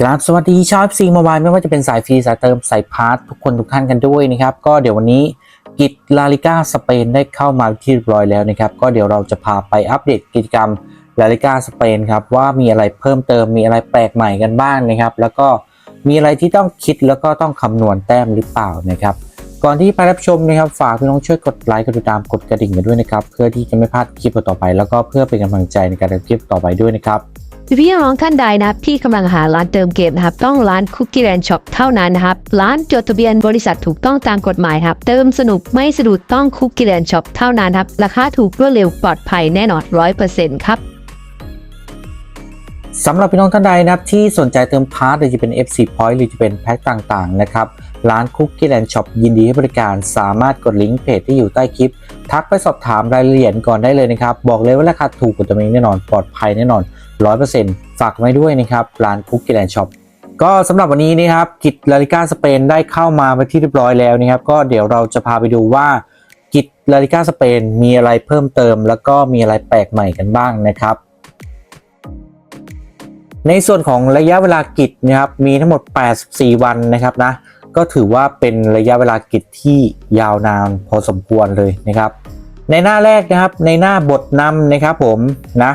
กราบสวัสดีชาวซีโมบายไม่ว่าจะเป็นสายฟรีสายเติมสายพาร์ททุกคนทุกท่านกันด้วยนะครับก็เดี๋ยววันนี้กิจลาลิก้าสเปนได้เข้ามาที่เรียบร้อยแล้วนะครับก็เดี๋ยวเราจะพาไปอัปเดตกิจกรรมลาลิก้าสเปนครับว่ามีอะไรเพิ่มเติมมีอะไรแปลกใหม่กันบ้างนะครับ แล้วก็มีอะไรที่ต้องคิดแล้วก็ต้องคำนวณแต้มหรือเปล่านะครับ ก่อนที่ไปรับชมนะครับฝากพี่น้องช่วยกดไลค์กดติดตามกดกระดิ่งกันด้วยนะครับเพื่อที่จะไม่พลาดคลิปต่อไป แล้วก็เพื่อเป็นกำลังใจในการทำคลิปต่อไปด้วยนะครับ พี่น้องท่านใดนะครับที่กำลังหาร้านเติมเกมนะครับต้องร้านคุกกี้แ n นช็อปเท่านั้นนะครับร้านจดทะเบียนบริษัทถูกต้องตามกฎหมายครับเติมสนุกไม่สะดุดต้องคุกกี้แ n นช็อปเท่านั้นครับราคาถูกรวดเร็วปลอดภัยแน่นอนร้อยเปอร์เซ็นต์ครับสำหรับพี่น้องท่านใดนะครับที่สนใจเติมพาร์ทหรือจะเป็น FC Point หรือจะเป็นแพ็คต่างๆนะครับร้านคุกกี้แ n นช็อปยินดีให้บริการสามารถกดลิงก์เพจที่อยู่ใต้คลิป ทักไปสอบถามรายละเอียดก่อนได้เลยนะครับ บอกเลยว่าราคาถูกกว่าตัวเองแน่นอนปลอดภัยแน่นอน 100%ฝากไว้ด้วยนะครับร้านคุกกี้แ n นช็อปก็สำหรับวันนี้นะครับกิจลาลิก้าสเปนได้เข้ามาเป็นที่เรียบร้อยแล้วนะครับ ก็เดี๋ยวเราจะพาไปดูว่ากิจลาลิก้าสเปนมีอะไรเพิ่มเติม แล้วก็มีอะไรแปลกใหม่กันบ้างนะครับ ในส่วนของระยะเวลากิจนะครับมีทั้งหมด 84 วันนะครับนะก็ถือว่าเป็นระยะเวลากิจที่ยาวนานพอสมควรเลยนะครับ ในหน้าแรกนะครับในหน้าบทนำนะครับผมนะ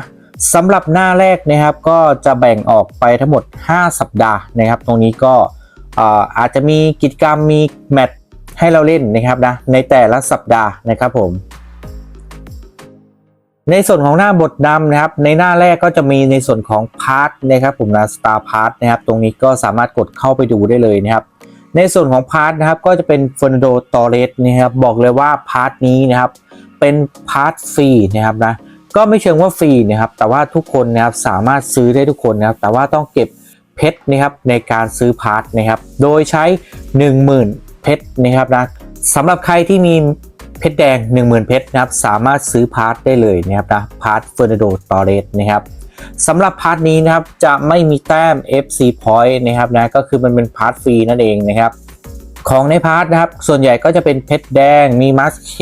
สำหรับหน้าแรกนะครับก็จะแบ่งออกไปทั้งหมด 5 สัปดาห์นะครับ ตรงนี้ก็อาจจะมีกิจกรรมมีแมตช์ให้เราเล่นนะครับนะในแต่ละสัปดาห์นะครับผม ในส่วนของหน้าบทนำนะครับ ในหน้าแรกก็จะมีในส่วนของพาร์ทนะครับผมนะสตาร์พาร์ทนะครับ ตรงนี้ก็สามารถกดเข้าไปดูได้เลยนะครับ ในส่วนของพาร์ทนะครับก็จะเป็นเฟอร์นันโดตอเรสนะครับบอกเลยว่าพาร์ทนี้นะครับเป็นพาร์ทฟรีนะครับนะ ก็ไม่เชิงว่าฟรีนะครับ แต่ว่าทุกคนนะครับสามารถซื้อได้ทุกคนนะครับ แต่ว่าต้องเก็บเพชรนะครับในการซื้อพาร์ทนะครับ โดยใช้ 10,000 เพชรนะครับนะสำหรับใครที่มีเพชรแดง 10,000 เพชรนะครับ สามารถซื้อพาร์ทได้เลยนะครับนะพาร์ทเฟอร์นโดตอเรสนะครับสำหรับพาร์ทนี้นะครับจะไม่มีแต้ม FC Point นะครับนะก็คือมันเป็นพาร์ทฟรีนั่นเองนะครับ ของในพาร์ทนะครับ ส่วนใหญ่ก็จะเป็นเพชรแดง มีมัสเค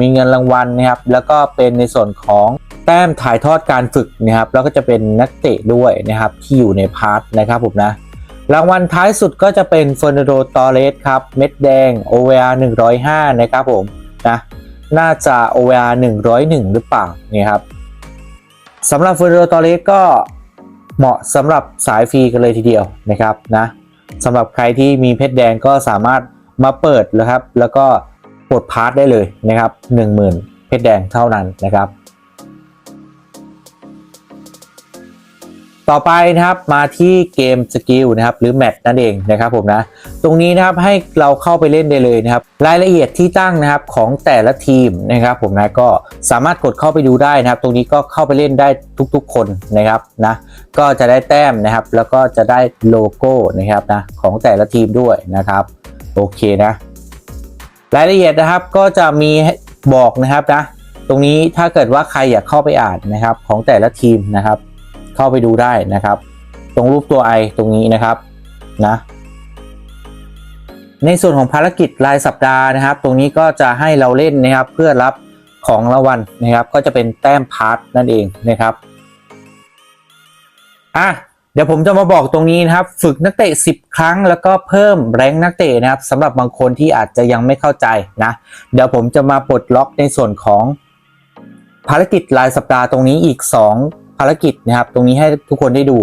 มีเงินรางวัลนะครับ แล้วก็เป็นในส่วนของแต้มถ่ายทอดการฝึกนะครับ แล้วก็จะเป็นนักเตะด้วยนะครับ ที่อยู่ในพาร์ทนะครับผมนะ รางวัลท้ายสุดก็จะเป็นเฟอร์นันโด ตอเรสครับ เม็ดแดง OVR 105 นะครับผมนะ น่าจะ OVR 101 หรือเปล่านี่ครับสำหรับเฟอร์นโรตอเรสก็เหมาะสำหรับสายฟรีกันเลยทีเดียวนะครับนะสำหรับใครที่มีเพชรแดงก็สามารถ มาเปิดแล้วครับ แล้วก็ปลดพาร์ทได้เลยนะครับ 10,000 เพชรแดงเท่านั้นนะครับ ต่อไปนะครับมาที่เกมสกิลนะครับ หรือแมตช์นั่นเองนะครับผมนะ ตรงนี้นะครับให้เราเข้าไปเล่นได้เลยนะครับ รายละเอียดที่ตั้งนะครับของแต่ละทีมนะครับผมนะก็สามารถกดเข้าไปดูได้นะครับ ตรงนี้ก็เข้าไปเล่นได้ทุกๆ คนนะครับนะก็จะได้แต้มนะครับ แล้วก็จะได้โลโก้นะครับนะของแต่ละทีมด้วยนะครับ โอเคนะ รายละเอียดนะครับก็จะมีบอกนะครับนะ ตรงนี้ถ้าเกิดว่าใครอยากเข้าไปอ่านนะครับ ของแต่ละทีมนะครับ เข้าไปดูได้นะครับ ตรงรูปตัวไอตรงนี้นะครับนะในส่วนของภารกิจรายสัปดาห์นะครับ ตรงนี้ก็จะให้เราเล่นนะครับ เพื่อรับของรางวัลนะครับ ก็จะเป็นแต้มพาร์ทนั่นเองนะครับอะ เดี๋ยวผมจะมาบอกตรงนี้นะครับ ฝึกนักเตะ 10 ครั้งแล้วก็เพิ่มแรงนักเตะนะครับสำหรับบางคนที่อาจจะยังไม่เข้าใจนะ เดี๋ยวผมจะมาปลดล็อกในส่วนของภารกิจรายสัปดาห์ตรงนี้อีก 2 ภารกิจนะครับ ตรงนี้ให้ทุกคนได้ดู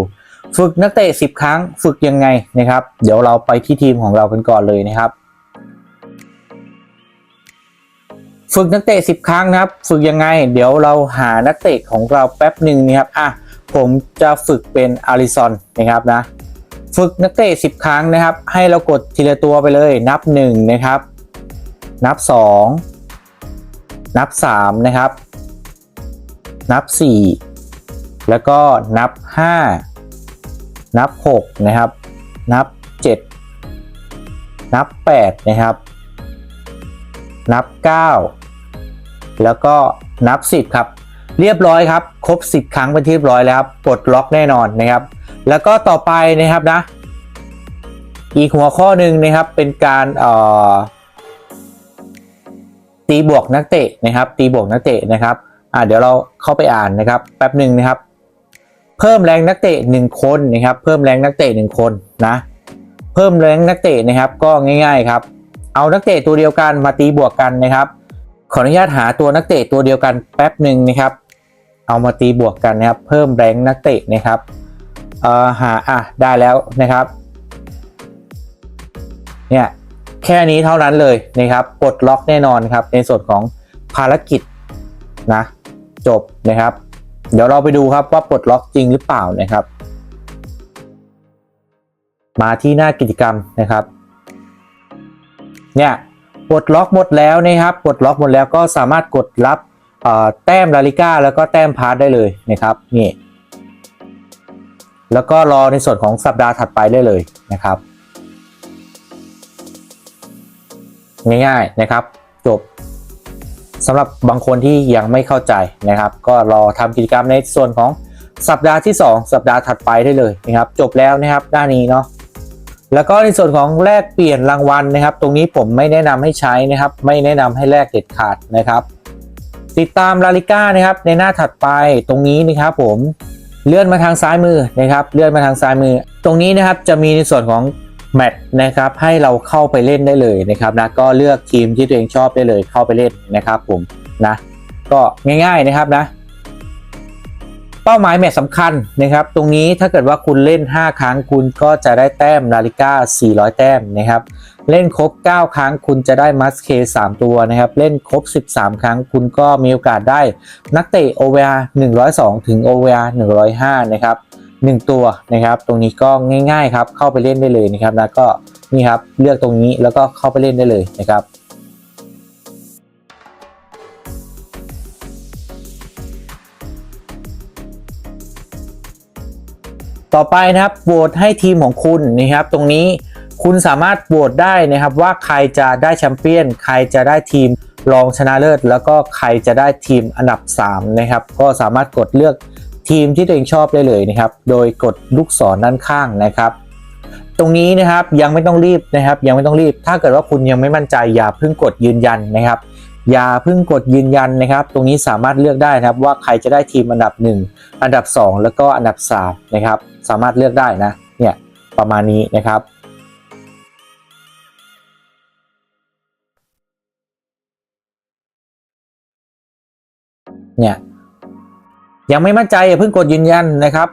ฝึกนักเตะ 10 ครั้งฝึกยังไงนะครับ เดี๋ยวเราไปที่ทีมของเรากันก่อนเลยนะครับ ฝึกนักเตะ 10 ครั้งนะครับ ฝึกยังไง เดี๋ยวเราหานักเตะของเราแป๊บหนึ่งนะครับอะ ผมจะฝึกเป็นอาริซอนนะครับนะ ฝึกนักเตะ10 ครั้งนะครับ ให้เรากดทีละตัวไปเลยนับ 1 นะครับ นับ 2 นับ 3 นะครับ นับ 4 แล้วก็นับ 5 นับ 6 นะครับ นับ 7 นับ 8 นะครับ นับ 9 แล้วก็นับ 10 ครับ เรียบร้อยครับ ครบ 10 ครั้งเป็นที่เรียบร้อยแล้วครับปลดล็อกแน่นอนนะครับ แล้วก็ต่อไปนะครับนะ อีกหัวข้อหนึ่งนะครับเป็นการเอ่อตีบวกนักเตะนะครับ ตีบวกนักเตะนะครับอ่าเดี๋ยวเราเข้าไปอ่านนะครับแป๊บหนึ่งนะครับ เพิ่มแรงนักเตะหนึ่งคนนะครับ เพิ่มแรงนักเตะหนึ่งคนนะเพิ่มแรงนักเตะนะครับก็ง่าย ๆครับ เอานักเตะตัวเดียวกันมาตีบวกกันนะครับ ขออนุญาตหาตัวนักเตะตัวเดียวกันแป๊บหนึ่งนะครับ เอามาตีบวกกันนะครับ เพิ่มแรงนักเตะนะครับเอ่อหาอะได้แล้วนะครับ เนี่ยแค่นี้เท่านั้นเลยนะครับปลดล็อกแน่นอนครับ ในส่วนของภารกิจนะจบนะครับ เดี๋ยวเราไปดูครับว่าปลดล็อกจริงหรือเปล่านะครับ มาที่หน้ากิจกรรมนะครับเนี่ยปลดล็อกหมดแล้วนะครับปลดล็อกหมดแล้วก็สามารถกดรับ แต้มลาลิก้าแล้วก็แต้มพาร์ทได้เลยนะครับนี่แล้วก็รอในส่วนของสัปดาห์ถัดไปได้เลยนะครับ ง่ายๆนะครับจบสำหรับบางคนที่ยังไม่เข้าใจนะครับ ก็รอทำกิจกรรมในส่วนของสัปดาห์ที่ 2 สัปดาห์ถัดไปได้เลยนะครับ จบแล้วนะครับด้านนี้เนาะแล้วก็ในส่วนของแลกเปลี่ยนรางวัลนะครับ ตรงนี้ผมไม่แนะนำให้ใช้นะครับ ไม่แนะนำให้แลกเด็ดขาดนะครับ ติดตามลาลิก้านะครับในหน้าถัดไปตรงนี้นะครับผมเลื่อนมาทางซ้ายมือนะครับ เลื่อนมาทางซ้ายมือ ตรงนี้นะครับจะมีในส่วนของแมตช์นะครับให้เราเข้าไปเล่นได้เลยนะครับนะก็เลือกทีมที่ตัวเองชอบได้เลยเข้าไปเล่นนะครับผมนะก็ง่ายๆนะครับนะเป้าหมายแมตช์สำคัญนะครับ ตรงนี้ถ้าเกิดว่าคุณเล่น 5 ครั้งคุณก็จะได้แต้มนาฬิกา400 แต้มนะครับ เล่นครบ 9 ครั้งคุณจะได้มัสเค 3 ตัวนะครับ เล่นครบ 13 ครั้งคุณก็มีโอกาสได้นักเตะ OVR 102 ถึง OVR 105 นะครับ 1 ตัวนะครับ ตรงนี้ก็ง่ายๆครับ เข้าไปเล่นได้เลยนะครับ แล้วก็นี่ครับ เลือกตรงนี้แล้วก็เข้าไปเล่นได้เลยนะครับต่อไปนะครับโหวตให้ทีมของคุณนะครับ ตรงนี้ คุณสามารถโหวตได้นะครับว่าใครจะได้แชมเปี้ยน ใครจะได้ทีมรองชนะเลิศ แล้วก็ใครจะได้ทีมอันดับ 3 นะครับ ก็สามารถกดเลือกทีมที่ตัวเองชอบได้เลยนะครับ โดยกดลูกศรด้านข้างนะครับ ตรงนี้นะครับยังไม่ต้องรีบนะครับ ยังไม่ต้องรีบ ถ้าเกิดว่าคุณยังไม่มั่นใจอย่าเพิ่งกดยืนยันนะครับ อย่าเพิ่งกดยืนยันนะครับ ตรงนี้สามารถเลือกได้นะครับว่าใครจะได้ทีมอันดับ 1 อันดับ 2 แล้วก็อันดับ3นะครับ สามารถเลือกได้นะ เนี่ยประมาณนี้นะครับ เนี่ยยังไม่มั่นใจเพิ่งกดยืนยันนะครับ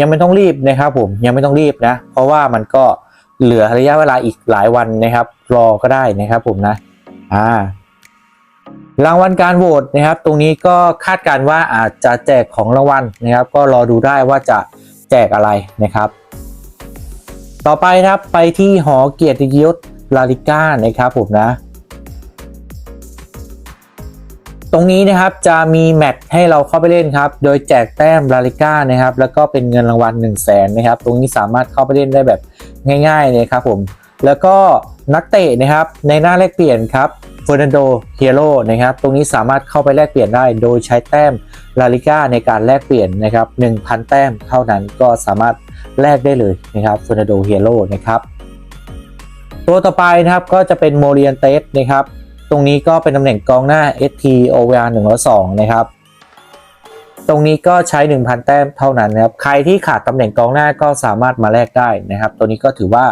ยังไม่ต้องรีบนะครับ ผมยังไม่ต้องรีบนะ เพราะว่ามันก็เหลือระยะเวลาอีกหลายวันนะครับ รอก็ได้นะครับ ผมนะอ่ารางวัลการโหวตนะครับ ตรงนี้ก็คาดการณ์ว่าอาจจะแจกของรางวัลนะครับ ก็รอดูได้ว่าจะแจกอะไรนะครับ ต่อไปนะครับไปที่หอเกียรติยศลาลิก้านะครับผมนะ ตรงนี้นะครับจะมีแมตช์ให้เราเข้าไปเล่นครับ โดยแจกแต้มลาลิก้านะครับ แล้วก็เป็นเงินรางวัล1 0 0 0 0แสนนะครับ ตรงนี้สามารถเข้าไปเล่นได้แบบง่ายๆเลยครับผม แล้วก็นักเตะนะครับในหน้าแลกเปลี่ยนครับเฟอร์นันโดเฮโร่นะครับ ตรงนี้สามารถเข้าไปแลกเปลี่ยนได้ โดยใช้แต้มลาลิก้าในการแลกเปลี่ยนนะครับ1,000 แต้มเท่านั้นก็สามารถแลกได้เลยนะครับเฟอร์นันโดเฮโร่นะครับตัวต่อไปนะครับก็จะเป็นโมเรียนเตสนะครับ ตรงนี้ก็เป็นตำแหน่งกองหน้า ST OVR 102นะครับ ตรงนี้ก็ใช้ 1,000 แต้มเท่านั้นนะครับ ใครที่ขาดตำแหน่งกองหน้าก็สามารถมาแลกได้นะครับ ตัวนี้ก็ถือว่า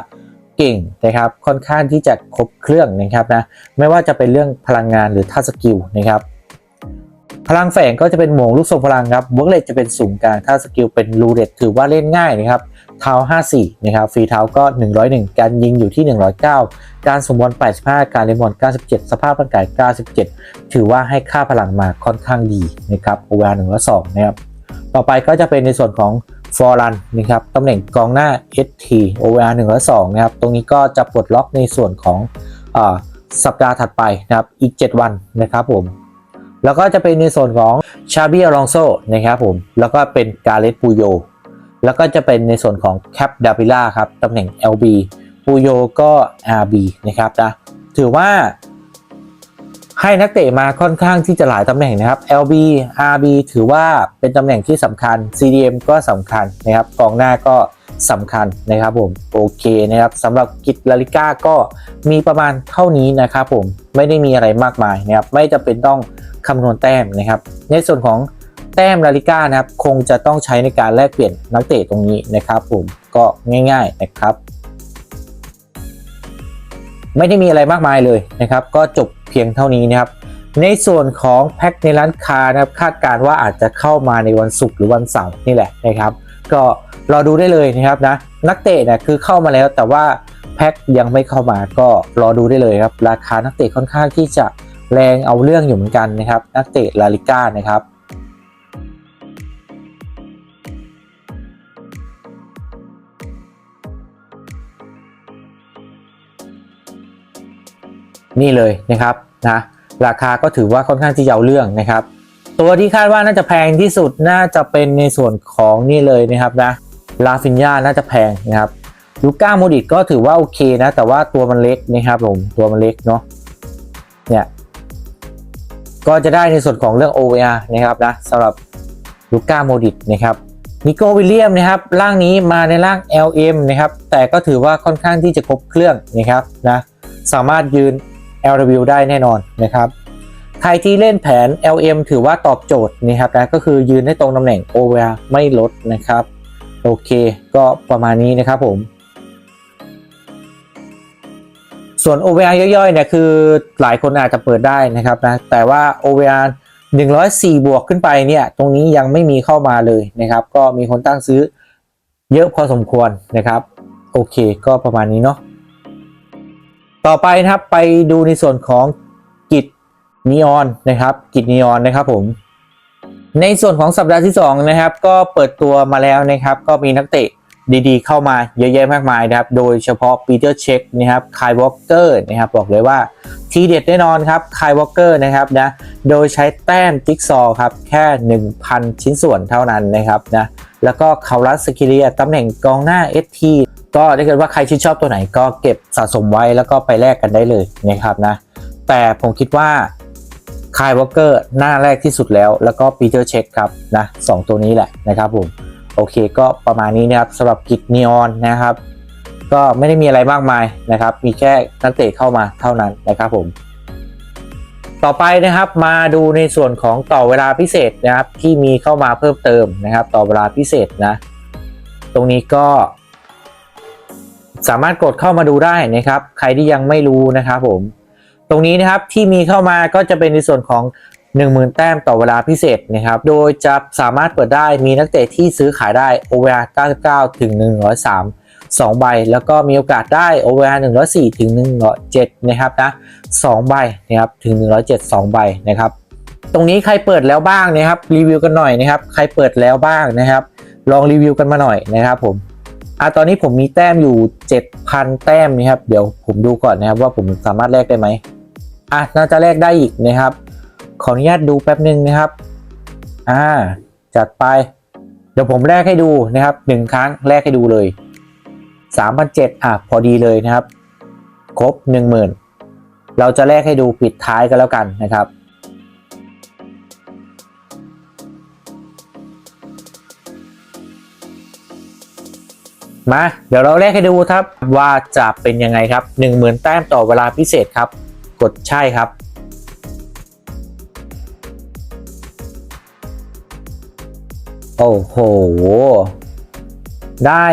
เก่งนะครับ ค่อนข้างที่จะครบเครื่องนะครับนะ ไม่ว่าจะเป็นเรื่องพลังงานหรือท่าสกิลนะครับ พลังแฝงก็จะเป็นหมวกลูกทรงพลังครับเวิร์กเลตจะเป็นสูงกลางท่าสกิลเป็นรูเรตถือว่าเล่นง่ายนะครับ เท้า 54 นะครับฟรีเท้าก็ 101 การยิงอยู่ที่ 109 การสมบอล85 การเล่นบอล97 สภาพร่างกาย 97 ถือว่าให้ค่าพลังมาค่อนข้างดีนะครับ OVR 102นะครับต่อไปก็จะเป็นในส่วนของฟอร์รันนะครับตำแหน่งกองหน้า ST OVR 102นะครับตรงนี้ก็จะปลดล็อกในส่วนของอสัปดาห์ถัดไปนะครับอีก 7 วันนะครับผมแล้วก็จะเป็นในส่วนของชาบิอลองโซนะครับผมแล้วก็เป็นกาเลตปูโย แล้วก็จะเป็นในส่วนของแคปดาบิล่าครับตำแหน่ง LB ปูโยก็ RB นะครับนะถือว่าให้นักเตะมาค่อนข้างที่จะหลายตำแหน่งนะครับ LB RB ถือว่าเป็นตำแหน่งที่สำคัญ CDM ก็สำคัญนะครับกองหน้าก็สำคัญนะครับผมโอเคนะครับสำหรับกิจลาลิก้าก็มีประมาณเท่านี้นะครับผมไม่ได้มีอะไรมากมายนะครับไม่จำเป็นต้องคำนวณแต้มนะครับ ในส่วนของ แต้มลาลิก้านะครับคงจะต้องใช้ในการแลกเปลี่ยนนักเตะตรงนี้นะครับผมก็ง่าย ๆนะครับ ไม่ได้มีอะไรมากมายเลยนะครับ ก็จบเพียงเท่านี้นะครับ ในส่วนของแพ็คในร้านค้านะครับคาดการว่าอาจจะเข้ามาในวันศุกร์หรือวันเสาร์นี่แหละนะครับ ก็รอดูได้เลยนะครับนะนักเตะเนี่ยคือเข้ามาแล้วแต่ว่าแพ็คยังไม่เข้ามาก็รอดูได้เลยครับ ราคานักเตะค่อนข้างที่จะแรงเอาเรื่องอยู่เหมือนกันนะครับ นักเตะลาลิก้านะครับ นี่เลยนะครับนะราคาก็ถือว่าค่อนข้างที่จะเอาเรื่องนะครับ ตัวที่คาดว่าน่าจะแพงที่สุดน่าจะเป็นในส่วนของนี่เลยนะครับนะลาฟินยาน่าจะแพงนะครับลูก้าโมดิตก็ถือว่าโอเคนะ แต่ว่าตัวมันเล็กนะครับผมตัวมันเล็กเนาะเนี่ยก็จะได้ในส่วนของเรื่อง OVR นะครับนะสำหรับลูก้าโมดิตนะครับนิโกวิลเลียมนะครับร่างนี้มาในร่าง LM นะครับแต่ก็ถือว่าค่อนข้างที่จะครบเครื่องนะครับนะสามารถยืน LW ได้แน่นอนนะครับใครที่เล่นแผน LM ถือว่าตอบโจทย์นะครับนะก็คือยืนให้ตรงตำแหน่ง OVR ไม่ลดนะครับ โอเค ก็ประมาณนี้นะครับผม ส่วน OVR ย่อยๆเนี่ยคือหลายคนอาจจะเปิดได้นะครับนะแต่ว่า OVR 104 บวกขึ้นไปเนี่ยตรงนี้ยังไม่มีเข้ามาเลยนะครับ ก็มีคนตั้งซื้อเยอะพอสมควรนะครับ โอเค ก็ประมาณนี้เนาะ ต่อไปนะครับไปดูในส่วนของกิจนีออนนะครับกิจนีออนนะครับผม ในส่วนของสัปดาห์ที่ 2 นะครับ ก็เปิดตัวมาแล้วนะครับ ก็มีนักเตะดีๆ เข้ามาเยอะแยะมากมายนะครับ โดยเฉพาะปีเตอร์เช็คนะครับคายวอลเกอร์นะครับบอกเลยว่าทีเด็ดแน่นอนครับคายวอลเกอร์นะครับนะโดยใช้แต้มจิ๊กซอว์ครับแค่ 1,000 ชิ้นส่วนเท่านั้นนะครับนะแล้วก็คารัสสกิเลียตำแหน่งกองหน้า ST ก็ถ้าเกิดว่าใครชื่นชอบตัวไหนก็เก็บสะสมไว้แล้วก็ไปแลกกันได้เลยนะครับนะ แต่ผมคิดว่าคายวอลเกอร์หน้าแรกที่สุดแล้ว แล้วก็ปีเตอร์เช็คครับนะสองตัวนี้แหละนะครับผม โอเคก็ประมาณนี้นะครับสำหรับกิจนีออนนะครับ ก็ไม่ได้มีอะไรมากมายนะครับ มีแค่นักเตะเข้ามาเท่านั้นนะครับผม ต่อไปนะครับมาดูในส่วนของต่อเวลาพิเศษนะครับที่มีเข้ามาเพิ่มเติมนะครับ ต่อเวลาพิเศษนะ ตรงนี้ก็ สามารถกดเข้ามาดูได้นะครับ ใครที่ยังไม่รู้นะครับผม ตรงนี้นะครับที่มีเข้ามาก็จะเป็นในส่วนของ 10,000 แต้มต่อเวลาพิเศษนะครับ โดยจะสามารถเปิดได้มีนักเตะที่ซื้อขายได้ OVR 99 ถึง 103 2 ใบ แล้วก็มีโอกาสได้ OVR 104 ถึง 107 นะครับนะ 2 ใบนะครับถึง 107 2 ใบนะครับ ตรงนี้ใครเปิดแล้วบ้างนะครับรีวิวกันหน่อยนะครับ ใครเปิดแล้วบ้างนะครับ ลองรีวิวกันมาหน่อยนะครับผม อะตอนนี้ผมมีแต้มอยู่ 7,000 แต้มนะครับ เดี๋ยวผมดูก่อนนะครับว่าผมสามารถแลกได้ไหมอะน่าจะแลกได้อีกนะครับ ขออนุญาตดูแป๊บหนึ่งนะครับ อ่า จัดไป เดี๋ยวผมแลกให้ดูนะครับหนึ่งครั้งแลกให้ดูเลย3,700อะพอดีเลยนะครับ ครบ 10,000 เราจะแลกให้ดูปิดท้ายกันแล้วกันนะครับ มาเดี๋ยวเราแลกให้ดูครับว่าจะเป็นยังไงครับ 10,000 แต้มต่อเวลาพิเศษครับ กดใช่ครับ โอ้โห ได้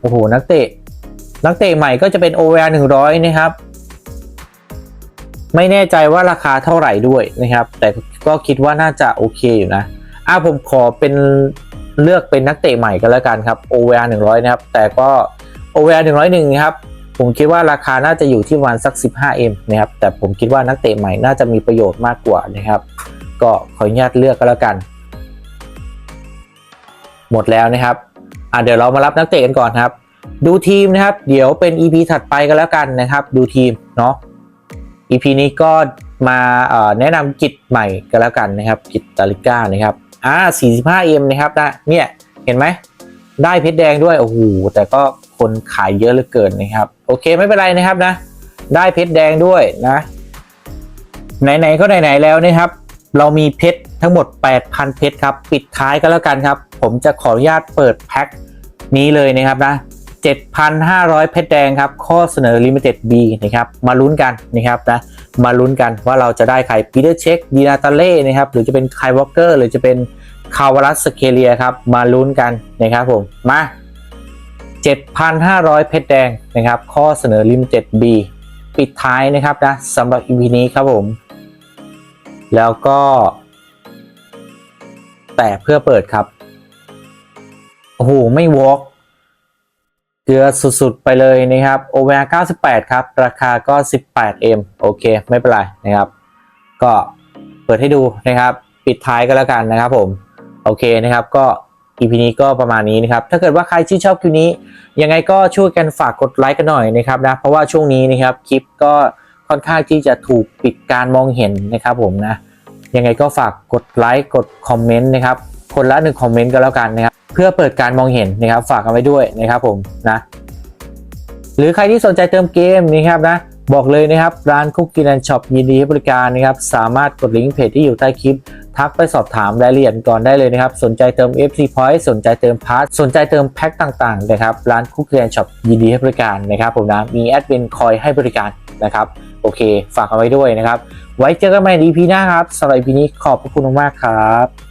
โอ้โห นักเตะ นักเตะใหม่ก็จะเป็น OVR 100นะครับ ไม่แน่ใจว่าราคาเท่าไหร่ด้วยนะครับ แต่ก็คิดว่าน่าจะโอเคอยู่นะอะผมขอเป็น เลือกเป็นนักเตะใหม่กันแล้วกันครับ OVR 100นะครับ แต่ก็ OVR 101นะครับ ผมคิดว่าราคาน่าจะอยู่ที่ประมาณสัก 15M นะครับ แต่ผมคิดว่านักเตะใหม่น่าจะมีประโยชน์มากกว่านะครับ ก็ขออนุญาตเลือกก็แล้วกัน หมดแล้วนะครับอะเดี๋ยวเรามารับนักเตะกันก่อนครับ ดูทีมนะครับ เดี๋ยวเป็น EP ถัดไปกันแล้วกันนะครับ ดูทีมเนาะ EP นี้ก็มาแนะนำกิจใหม่กันแล้วกันนะครับ กิจตาลิก้านะครับ อ่า 45M นะครับนะเนี่ยเห็นไหมได้เพชรแดงด้วยโอ้โหแต่ก็คนขายเยอะเหลือเกินนะครับ โอเคไม่เป็นไรนะครับนะ ได้เพชรแดงด้วยนะ ไหนๆก็ไหนๆแล้วนะครับ เรามีเพชรทั้งหมด 8,000 เพชรครับ ปิดท้ายกันแล้วกันครับ ผมจะขออนุญาตเปิดแพ็คนี้เลยนะครับนะ 7,500 เพชรแดงครับ ข้อเสนอ Limited B นะครับ มาลุ้นกันนะครับนะ มาลุ้นกันว่าเราจะได้ใครปีเตอร์เช็คดีนาตาเล่นะครับหรือจะเป็นไควอลเกอร์หรือจะเป็นคาวารัสเคเลียครับมาลุ้นกันนะครับผมมา 7,500 เพชรแดงนะครับ ข้อเสนอ Limited B ปิดท้ายนะครับนะสำหรับ EP นี้ครับผม แล้วก็ แต่เพื่อเปิดครับ โอ้โห ไม่วอล์ก เกลือสุดๆไปเลยนะครับ o v r 98ครับ ราคาก็ 18M โอเค ไม่เป็นไรนะครับ ก็เปิดให้ดูนะครับ ปิดท้ายก็แล้วกันนะครับผม โอเคนะครับก็ EP นี้ก็ประมาณนี้นะครับ ถ้าเกิดว่าใครที่นชอบคลิปนี้ ยังไงก็ช่วยกันฝากกดไลค์กันหน่อยนะครับนะ เพราะว่าช่วงนี้นะครับคลิปก็ค่อนข้างที่จะถูกปิดการมองเห็นนะครับผมนะ ยังไงก็ฝากกดไลค์กดคอมเมนต์นะครับ คนละหนึ่งคอมเมนต์ก็แล้วกันนะครับเพื่อเปิดการมองเห็นนะครับฝากกันไว้ด้วยนะครับผมนะหรือใครที่สนใจเติมเกมนะครับนะบอกเลยนะครับ ร้านคุกกี้แลนช็อปยินดีให้บริการนะครับ สามารถกดลิงก์เพจที่อยู่ใต้คลิป ทักไปสอบถามรายละเอียดก่อนได้เลยนะครับ สนใจเติม FC Point สนใจเติมพาร์ทสนใจเติมแพ็คต่างๆนะครับ ร้านคุกกี้แลนช็อปยินดีให้บริการนะครับผมนะมีแอดมินคอยให้บริการนะครับ โอเค ฝากเอาไว้ด้วยนะครับ ไว้เจอกันใหม่ใน EP หน้าครับสำหรับ EP นี้ขอบพระคุณมากๆครับ